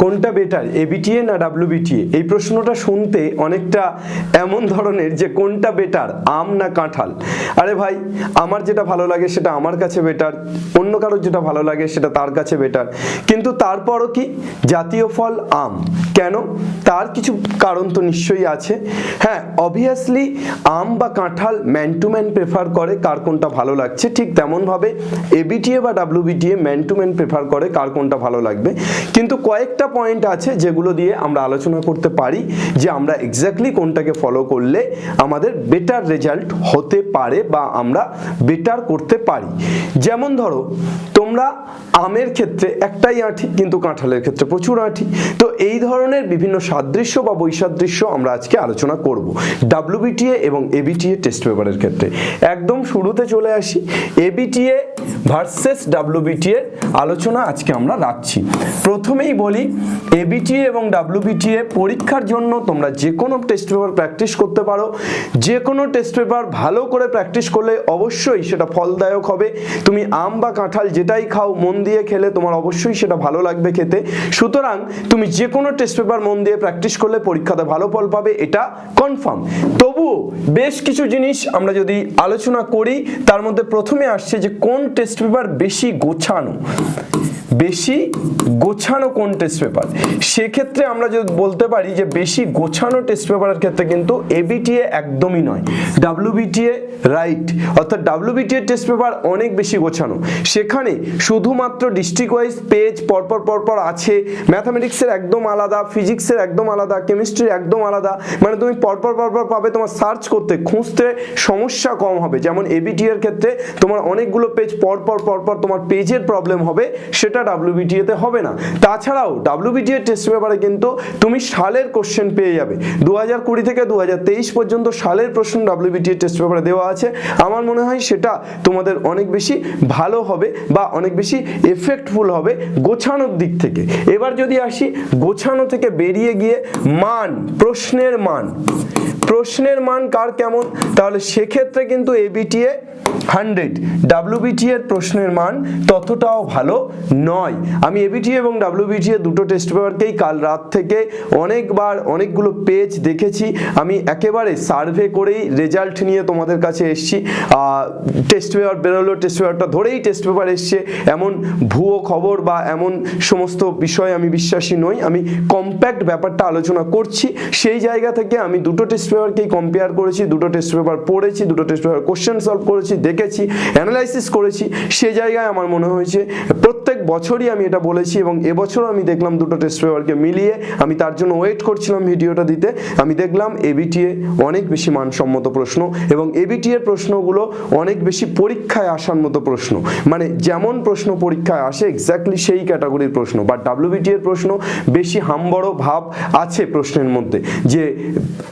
কোনটা better ABTA না WBTA এই প্রশ্নটা শুনতে অনেকটা এমন ধরনের যে কোনটা বেটার আম না কাঁঠাল? আরে ভাই, আমার যেটা ভালো লাগে সেটা আমার কাছে বেটার অন্য কারোর যেটা ভালো লাগে সেটা তার কাছে বেটার কিন্তু তারপরও কি জাতীয় ফল আম? কেন? তার কিছু কারণ তো নিশ্চয়ই আছে। হ্যাঁ অবভিয়াসলি আম বা কাঁঠাল ম্যান টু ম্যান প্রেফার করে কার কোনটা ভালো লাগছে, ঠিক তেমনভাবে এবিটিএ বা WBTA man to man prefer করে কার কোনটা ভালো লাগবে। কিন্তু কয়েকটা পয়েন্ট আছে যেগুলো দিয়ে আমরা আলোচনা করতে পারি যে আমরা এক্স্যাক্টলি কোনটাকে ফলো করলে আমাদের বেটার রেজাল্ট হতে পারে বা আমরা বেটার করতে পারি। যেমন ধরো, তোমরা আমের ক্ষেত্রে একটাই আঁঠি, কিন্তু কাঁঠালের ক্ষেত্রে প্রচুর আঁঠি। তো এই ধরনের বিভিন্ন সাদৃশ্য বা বৈসাদৃশ্য আমরা আজকে আলোচনা করব ডাব্লিউবিটিএ এবং এবিটিএ টেস্ট পেপারের ক্ষেত্রে। একদম শুরুতে চলে আসি। এবিটিএ ভার্সেস ডাব্লিউবিটিএ আলোচনা আজকে আমরা রাখছি। প্রথমেই বলি এবিটিএ এবং ডাব্লিউবিটিএ পরীক্ষার জন্য তোমরা যে কোনো টেস্ট পেপার প্র্যাকটিস করতে পারো। যে কোনো টেস্ট পেপার ভালো করে প্র্যাকটিস করলে অবশ্যই সেটা ফলদায়ক হবে। তুমি আম বা কাঁঠাল যেটাই খাও, মন দিয়ে খেলে তোমার অবশ্যই সেটা ভালো লাগবে খেতে। সুতরাং তুমি যে কোনো টেস্ট পেপার মন দিয়ে প্র্যাকটিস করলে পরীক্ষাতে ভালো ফল পাবে, এটা কনফার্ম তবুও বেশ কিছু জিনিস আমরা যদি আলোচনা করি, তার মধ্যে প্রথমে আসছে যে কোন টেস্ট পেপার বেশি গোছানো। বেশি গোছানো কোন টেস্ট পেপার সেক্ষেত্রে আমরা যদি বলতে পারি যে বেশি গোছানো টেস্ট পেপারের ক্ষেত্রে কিন্তু এবিটিএ একদমই নয়। ডাব্লিউবিটিএ রাইট অর্থাৎ ডাব্লিউবিটিএ টেস্ট পেপার অনেক বেশি গোছানো। সেখানে শুধুমাত্র ডিস্ট্রিক্ট ওয়াইজ পেজ পরপর পরপর আছে। ম্যাথামেটিক্সের একদম আলাদা ফিজিক্সের একদম আলাদা কেমিস্ট্রির একদম আলাদা। মানে তুমি পরপর পরপর পাবে তোমার সার্চ করতে, খুঁজতে সমস্যা কম হবে। যেমন এবিটিএর ক্ষেত্রে তোমার অনেকগুলো পেজ পরপর পরপর তোমার পেজের প্রবলেম হবে, সেটা ডাব্লিউবিটিএ তে হবে না। তাছাড়াও ডাব্লিউবিটিএ টেস্ট পেপারে কিন্তু তুমি সালের কোশ্চেন পেয়ে যাবে। দু হাজার কুড়ি থেকে দু হাজার তেইশ পর্যন্ত সালের প্রশ্ন ডাব্লিউবিটিএ টেস্ট পেপারে দেওয়া আছে। আমার মনে হয় সেটা তোমাদের অনেক বেশি ভালো হবে বা অনেক বেশি এফেক্টফুল হবে গোছানোর দিক থেকে। এবার যদি আসি, গোছানো থেকে বেরিয়ে গিয়ে মান, প্রশ্নের মান। প্রশ্নের মান কার কেমন? তাহলে সেক্ষেত্রে কিন্তু এবিটিএ হান্ড্রেড ডাব্লিউবিটি এর প্রশ্নের মান ততটাও ভালো নয়। আমি এবিটি এবং ডাব্লিউবিটি এর দুটো টেস্ট পেপারকেই কাল রাত থেকে অনেকবার অনেকগুলো পেজ দেখেছি। আমি একেবারে সার্ভে করেই রেজাল্ট নিয়ে তোমাদের কাছে এসছি। টেস্ট পেপার বেরোলো টেস্ট পেপারটা ধরেই টেস্ট পেপার এসছে। এমন ভুয়ো খবর বা এমন সমস্ত বিষয়ে আমি বিশ্বাসী নই। আমি কম্প্যাক্ট ব্যাপারটা আলোচনা করছি। সেই জায়গা থেকে আমি দুটো টেস্ট পেপারকেই কম্পেয়ার করেছি, দুটো টেস্ট পেপার পড়েছি, দুটো টেস্ট পেপার কোশ্চেন সলভ করেছি, দেখেছি অ্যানালাইসিস করেছি, সে জায়গায় আমার মনে হয়েছে প্রত্যেক বছরই আমি এটা বলেছি এবং এবছরও আমি দেখলাম দুটো টেস্ট পেপারকে মিলিয়ে আমি তার জন্য ওয়েট করছিলাম ভিডিওটা দিতে। আমি দেখলাম এবিটিএ অনেক বেশি মানসম্মত প্রশ্ন এবং এবিটি এর প্রশ্নগুলো অনেক বেশি পরীক্ষায় আসার মতো প্রশ্ন। মানে যেমন প্রশ্ন পরীক্ষায় আসে এক্স্যাক্টলি সেই ক্যাটাগরির প্রশ্ন। বা ডাব্লিউবিটি এর প্রশ্ন বেশি হামবড় ভাব আছে প্রশ্নের মধ্যে যে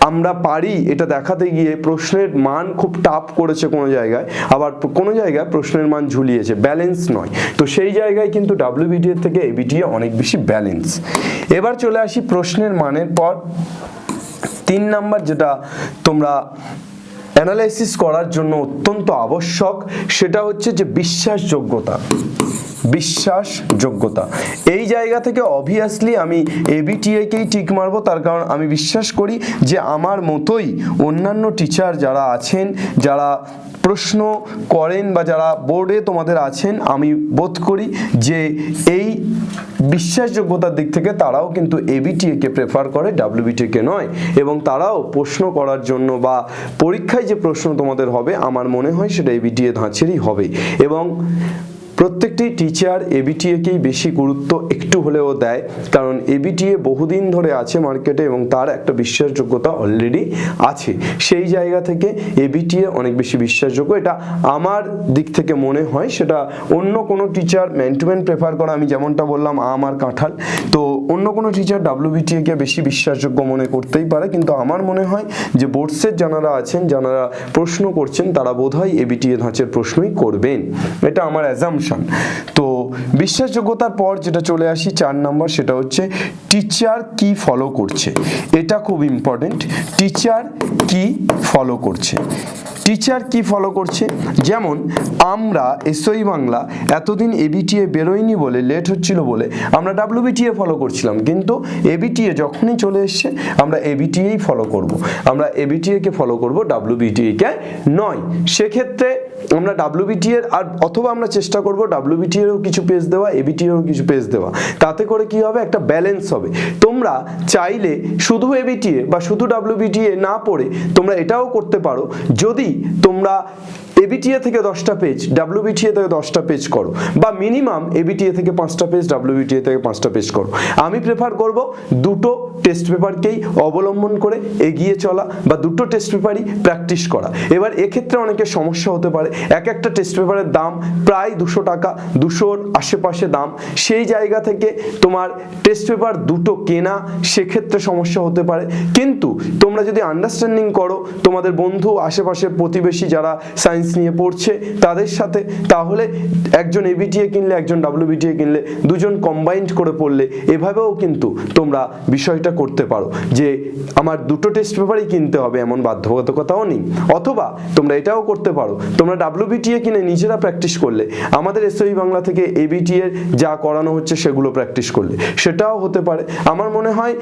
আমরা পারি এটা দেখাতে গিয়ে প্রশ্নের মান খুব টাফ করেছে কোনো জায়গায়, আবার কোনো জায়গায় প্রশ্নের মান ঝুলিয়েছে ব্যালেন্স নয়। তো সেই জায়গায় কিন্তু ডাব্লিউবিটি থেকে এবিটিএ অনেক বেশি ব্যালেন্স এবার চলে আসি প্রশ্নের মানের পর। তিন নাম্বার যেটা তোমরা অ্যানালাইসিস করার জন্য অত্যন্ত আবশ্যক, সেটা হচ্ছে যে বিশ্বাসযোগ্যতা। বিশ্বাসযোগ্যতা। এই জায়গা থেকে অবভিয়াসলি আমি এবিটিএকেই টিক মারবো, তার কারণ আমি বিশ্বাস করি যে আমার মতোই অন্যান্য টিচার যারা আছেন, যারা প্রশ্ন করেন বা যারা বোর্ডে তোমাদের আছেন, আমি বোধ করি যে এই বিশ্বাসযোগ্যতার দিক থেকে তারাও কিন্তু এবিটিএকে প্রেফার করে ডাব্লিউবিটিকে নয়। এবং তারাও প্রশ্ন করার জন্য বা পরীক্ষায় যে প্রশ্ন তোমাদের হবে, আমার মনে হয় সেটা এবিটিএ ধাঁচেরই হবে। এবং প্রত্যেকটি টিচার এবিটিএকেই বেশি গুরুত্ব একটু হলেও দেয়, কারণ এবিটিএ বহুদিন ধরে আছে মার্কেটে এবং তার একটা বিশ্বাসযোগ্যতা অলরেডি আছে। সেই জায়গা থেকে এবিটিএ অনেক বেশি বিশ্বাসযোগ্য। এটা আমার দিক থেকে মনে হয়, সেটা অন্য কোনো teacher man to man prefer করা, আমি যেমনটা বললাম, আম আর কাঁঠাল। তো অন্য কোনো টিচার ডাব্লিউবিটিএকে বেশি বিশ্বাসযোগ্য মনে করতেই পারে, কিন্তু আমার মনে হয় যে বোর্ডসের যারা আছেন যারা প্রশ্ন করছেন, তারা বোধহয় এবিটিএ ধাঁচের প্রশ্নই করবেন। এটা আমার অ্যাজামশন তো বিশ্বাসযোগ্যতার পর যেটা চলে আসি চার নম্বর, সেটা হচ্ছে টিচার কি ফলো করছে? এটা খুব ইম্পর্টেন্ট টিচার কি ফলো করছে? টিচার কি ফলো করছে? যেমন, আমরা এসওই বাংলা এতদিন এবিটিএ বেরোয়নি বলে লেট হচ্ছিল বলে, আমরা ডাব্লিউবিটিএ ফলো করছিলাম। কিন্তু এবিটিএ যখনই চলে এসছে, আমরা এবিটিএই ফলো করব। আমরা এবিটিএকে ফলো করব ডাব্লিউবিটিএ কে নয়। সেক্ষেত্রে আমরা ডাব্লিউবিটি এর আর অথবা আমরা চেষ্টা করব ডাব্লিউবিটি এরও কিছু পেজ দেওয়া এবিটি এরও কিছু পেজ দেওয়া। তাতে করে কি হবে? একটা ব্যালেন্স হবে। তোমরা চাইলে শুধু এবিটিএ বা শুধু ডাব্লিউবিটিএ না পড়ে তোমরা এটাও করতে পারো। যদি তোমরা এবিটিএ থেকে দশটা পেজ ডাব্লিউবিটিএ থেকে দশটা পেজ করো বা মিনিমাম এবিটিএ থেকে পাঁচটা পেজ ডাব্লিউবিটিএ থেকে পাঁচটা পেজ করো। আমি প্রেফার করব দুটো টেস্ট পেপারকেই অবলম্বন করে এগিয়ে চলা বা দুটো টেস্ট পেপারই প্র্যাকটিস করা। এবার এক্ষেত্রে অনেকের সমস্যা হতে পারে। এক একটা টেস্ট পেপারের দাম প্রায় দুশো টাকা, দুশোর আশেপাশে দাম। সেই জায়গা থেকে তোমার টেস্ট পেপার দুটো কেনা সেক্ষেত্রে সমস্যা হতে পারে। কিন্তু তোমরা যদি আন্ডারস্ট্যান্ডিং করো, তোমাদের বন্ধু আশেপাশে প্রতিবেশী যারা সায়েন্স নিয়ে পড়ছে তাদের সাথে, তাহলে একজন এবিটিএ কিনলে, একজন ডাব্লিউবিটিএ কিনলে, দুজন কম্বাইন্ড করে পড়লে, এভাবেও কিন্তু তোমরা বিষয়টা করতে পারো যে আমার দুটো টেস্ট পেপারই কিনতে হবে এমন বাধ্যবাধকতাও নেই। অথবা তোমরা এটাও করতে পারো, তোমরা ডাব্লিউবিটিএ কিনে নিজেরা প্র্যাকটিস করলে। আমাদের এসওই বাংলা থেকে এবিটি এর যা করানো হচ্ছে সেগুলো প্র্যাকটিস করলে। সেটাও হতে পারে। আমার মনে হয়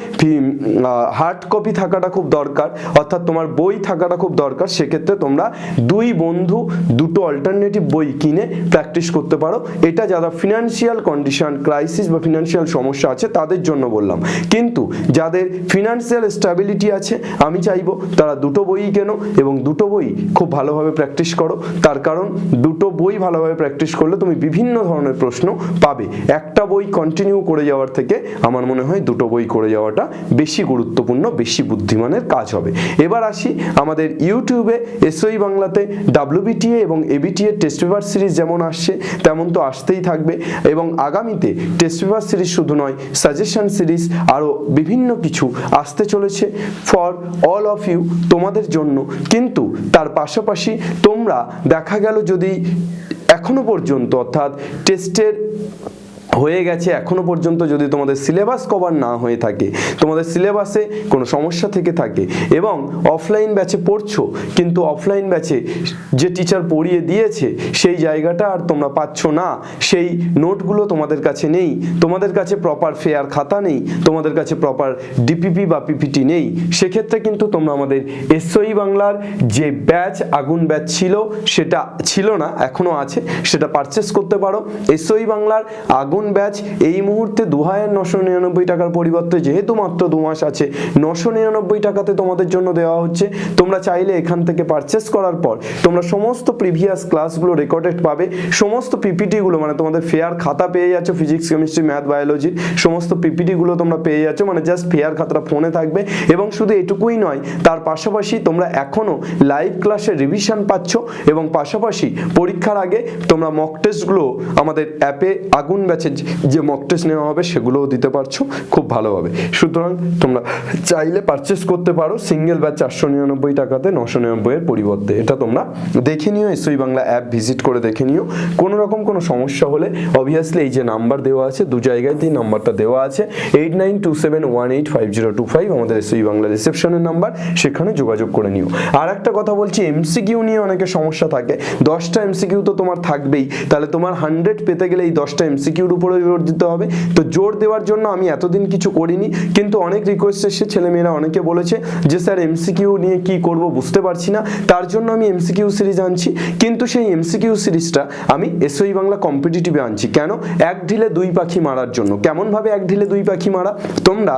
হার্ড কপি থাকাটা খুব দরকার। অর্থাৎ তোমার বই থাকাটা খুব দরকার। সেক্ষেত্রে তোমরা দুই বন্ধু, দুটো অল্টারনেটিভ বই কিনে প্র্যাকটিস করতে পারো। এটা যারা ফিনান্সিয়াল কন্ডিশন ক্রাইসিস বা ফিনান্সিয়াল সমস্যা আছে, তাদের জন্য বললাম। কিন্তু যাদের ফিনান্সিয়াল স্ট্যাবিলিটি আছে, আমি চাইব তারা দুটো বই কেনো এবং দুটো বই খুব ভালোভাবে প্র্যাকটিস করো। তার কারণ দুটো বই ভালোভাবে প্র্যাকটিস করলে তুমি বিভিন্ন ধরনের প্রশ্ন পাবে। একটা বই কন্টিনিউ করে যাওয়ার থেকে আমার মনে হয় দুটো বই করে যাওয়াটা বেশি গুরুত্বপূর্ণ, বেশি বুদ্ধিমানের কাজ হবে। এবার আসি আমাদের ইউটিউবে এসওই বাংলাতে ডাব্লিউবিটিএ এবং এবিটিএ টেস্ট পেপার সিরিজ যেমন আসছে, তেমন তো আসতেই থাকবে। এবং আগামীতে টেস্ট পেপার সিরিজ শুধু নয় সাজেশন সিরিজ আরও বিভিন্ন কিছু আসতে চলেছে ফর অল অফ ইউ তোমাদের জন্য। কিন্তু তার পাশাপাশি তোমরা দেখা গেল যদি এখনও পর্যন্ত অর্থাৎ টেস্টের হয়ে গেছে এখনও পর্যন্ত যদি তোমাদের সিলেবাস কভার না হয়ে থাকে, তোমাদের সিলেবাসে কোনো সমস্যা থেকে থাকে এবং অফলাইন ব্যাচে পড়ছো, কিন্তু অফলাইন ব্যাচে যে টিচার পড়িয়ে দিয়েছে সেই জায়গাটা আর তোমরা পাচ্ছ না, সেই নোটগুলো তোমাদের কাছে নেই, তোমাদের কাছে প্রপার ফেয়ার খাতা নেই, তোমাদের কাছে প্রপার ডিপিপি বা পিপিটি নেই, সেক্ষেত্রে কিন্তু তোমরা আমাদের এসওই বাংলার যে ব্যাচ আগুন ব্যাচ ছিল, সেটা ছিল না, এখনও আছে, সেটা পারচেস করতে পারো। এসওই বাংলার আগুন ব্যাচ, এই মুহূর্তে দু হাজার নশো নিরানব্বই টাকার পরিবর্তে যেহেতু মাত্র দু মাস আছে, নশো নিরানব্বই টাকাতে তোমাদের জন্য দেওয়া হচ্ছে। তোমরা চাইলে এখান থেকে পারচেস করার পর তোমরা সমস্ত প্রিভিয়াস ক্লাসগুলো রেকর্ডেড পাবে। সমস্ত পিপিটিগুলো মানে তোমাদের ফেয়ার খাতা পেয়ে যাচ্ছ ফিজিক্স কেমিস্ট্রি ম্যাথ বায়োলজির সমস্ত পিপিটিগুলো তোমরা পেয়ে যাচ্ছ মানে জাস্ট ফেয়ার খাতাটা ফোনে থাকবে। এবং শুধু এটুকুই নয়, তার পাশাপাশি তোমরা এখনও লাইভ ক্লাসের রিভিশন পাচ্ছ এবং পাশাপাশি পরীক্ষার আগে তোমরা মক টেস্টগুলো আমাদের অ্যাপে আগুন যে মক টেস্ট নেওয়া হবে, সেগুলোও দিতে পারছ, খুব ভালোভাবে। সুতরাং তোমরা চাইলে পারচেস করতে পারো সিঙ্গেল ব্যাচ চারশো নিরানব্বই টাকাতে নশো নিরানব্বইয়ের পরিবর্তে। এটা তোমরা দেখে নিও এসই বাংলা অ্যাপ ভিজিট করে দেখে নিও। কোনো রকম কোনো সমস্যা হলে অবভিয়াসলি এই যে নাম্বার দেওয়া আছে, দু জায়গায় জায়গাতেই নাম্বারটা দেওয়া আছে eight nine two seven one eight five zero two five আমাদের এসই বাংলা রিসেপশনের নাম্বার সেখানে যোগাযোগ করে নিও। আর একটা কথা বলছি এমসিকিউ নিয়ে অনেকে সমস্যা থাকে। দশটা এমসিকিউ তো তোমার থাকবেই, তাহলে তোমার হান্ড্রেড পেতে গেলে এই দশটা এমসিকিউর উপরে দিতে হবে। তো জোর দেওয়ার জন্য আমি এতদিন কিছু করিনি, কিন্তু অনেক রিকোয়েস্ট এসে ছেলেমেয়েরা অনেকে বলেছে যে, স্যার এমসিকিউ নিয়ে কি করব বুঝতে পারছি না। তার জন্য আমি এমসিকিউ সিরিজ আনছি, কিন্তু সেই এমসিকিউ সিরিজটা আমি এসওই বাংলা কম্পিটিটিভে আনছি। কেন? এক ঢিলে দুই পাখি মারার জন্য। কেমনভাবে এক ঢিলে দুই পাখি মারা? তোমরা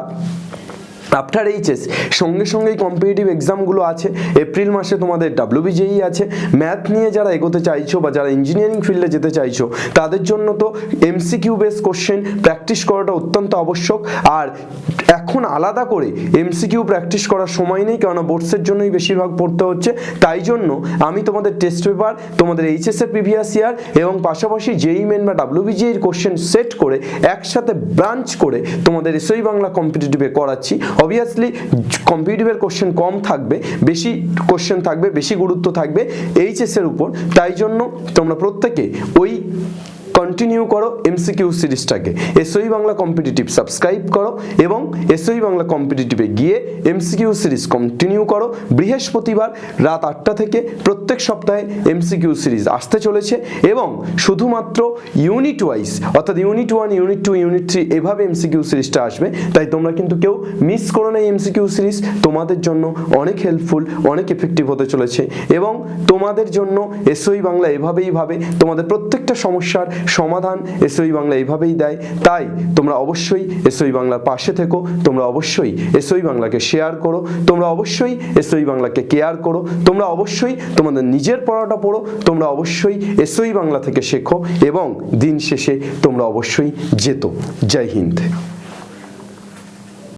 আফটার এইচএস সঙ্গে সঙ্গেই কম্পিটিটিভ এক্সামগুলো আছে। এপ্রিল মাসে তোমাদের ডাব্লিউবিজেই আছে। ম্যাথ নিয়ে যারা এগোতে চাইছো বা যারা ইঞ্জিনিয়ারিং ফিল্ডে যেতে চাইছো, তাদের জন্য তো এমসিকিউ বেস কোশ্চেন প্র্যাকটিস করাটা অত্যন্ত আবশ্যক। আর এখন আলাদা করে এমসিকিউ প্র্যাকটিস করার সময় নেই, কেননা বোর্ডসের জন্যই বেশিরভাগ পড়তে হচ্ছে। তাই জন্য আমি তোমাদের টেস্ট পেপার তোমাদের এইচএস এর প্রিভিয়াস ইয়ার এবং পাশাপাশি জেই মেন বা ডাব্লিউবিজি এর কোশ্চেন সেট করে একসাথে ব্রাঞ্চ করে তোমাদের এসই বাংলা কম্পিটিটিভে করাচ্ছি। অবভিয়াসলি কম্পিটিভের কোশ্চেন কম থাকবে, বেশি কোশ্চেন থাকবে, বেশি গুরুত্ব থাকবে এইচএস এর উপর। তাই জন্য তোমরা প্রত্যেকে ওই কন্টিনিউ করো এমসিকিউ সিরিজটাকে। এসওই বাংলা কম্পিটিটিভ সাবস্ক্রাইব করো এবং এসওই বাংলা কম্পিটিটিভে গিয়ে এমসিকিউ সিরিজ কন্টিনিউ করো। বৃহস্পতিবার রাত আটটা থেকে প্রত্যেক সপ্তাহে এমসিকিউ সিরিজ আসতে চলেছে এবং শুধুমাত্র ইউনিট ওয়াইজ অর্থাৎ unit one unit two unit three এভাবে এমসিকিউ সিরিজটা আসবে। তাই তোমরা কিন্তু কেউ মিস করো না এমসিকিউ সিরিজ। তোমাদের জন্য অনেক হেল্পফুল অনেক এফেক্টিভ হতে চলেছে এবং তোমাদের জন্য এসওই বাংলা এভাবেই ভাবে। তোমাদের প্রত্যেকটা সমস্যার সমাধান এসওই বাংলা এইভাবেই দেয়। তাই তোমরা অবশ্যই এসওই বাংলার পাশে থেকো, তোমরা অবশ্যই এসওই বাংলাকে শেয়ার করো, তোমরা অবশ্যই এসওই বাংলাকে কেয়ার করো, তোমরা অবশ্যই তোমাদের নিজের পড়াটা পড়ো, তোমরা অবশ্যই এসওই বাংলা থেকে শেখো এবং দিন শেষে তোমরা অবশ্যই যেত। জয় হিন্দ।